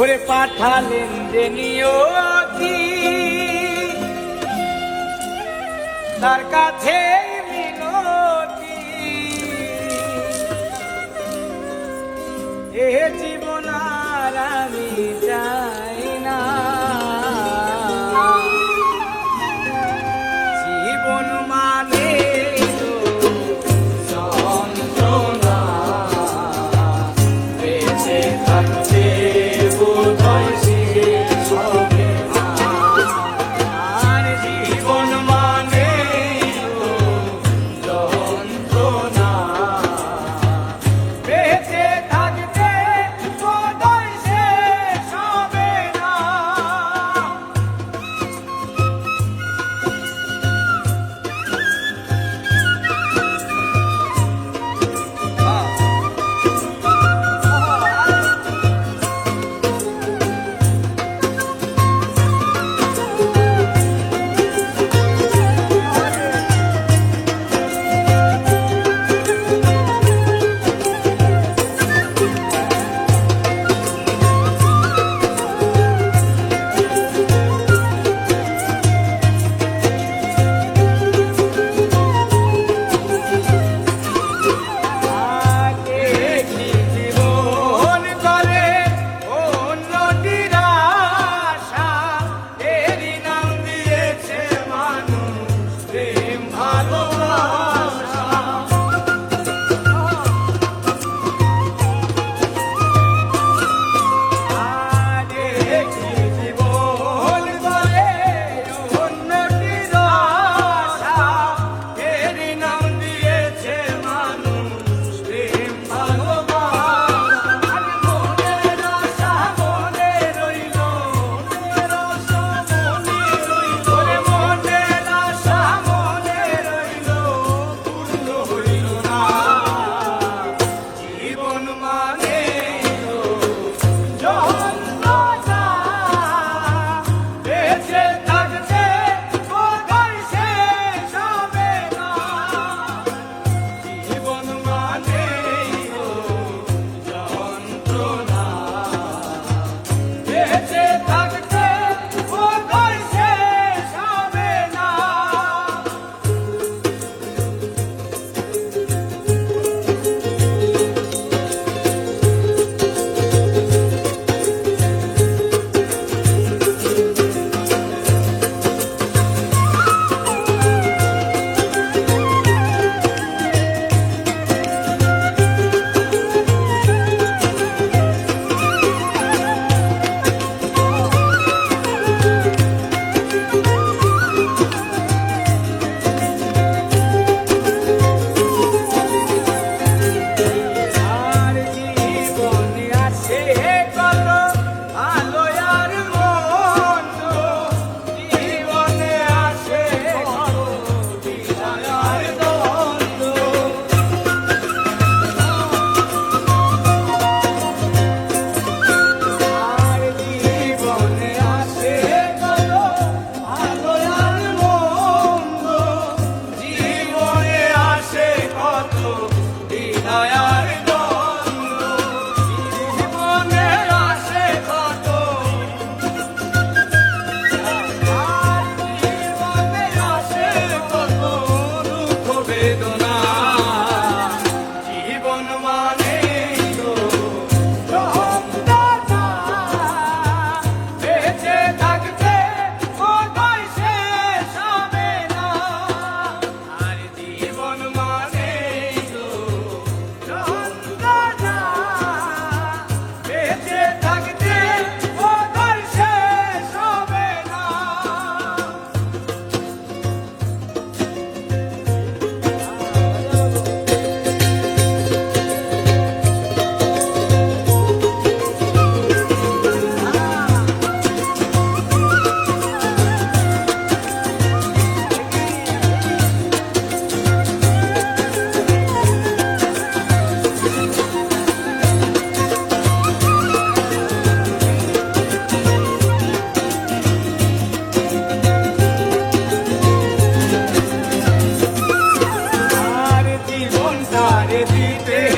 ওরে পাঠালেন যে নিয়তি। তার কাছে এ জীবন আর আমি চাই না। সারে দিতে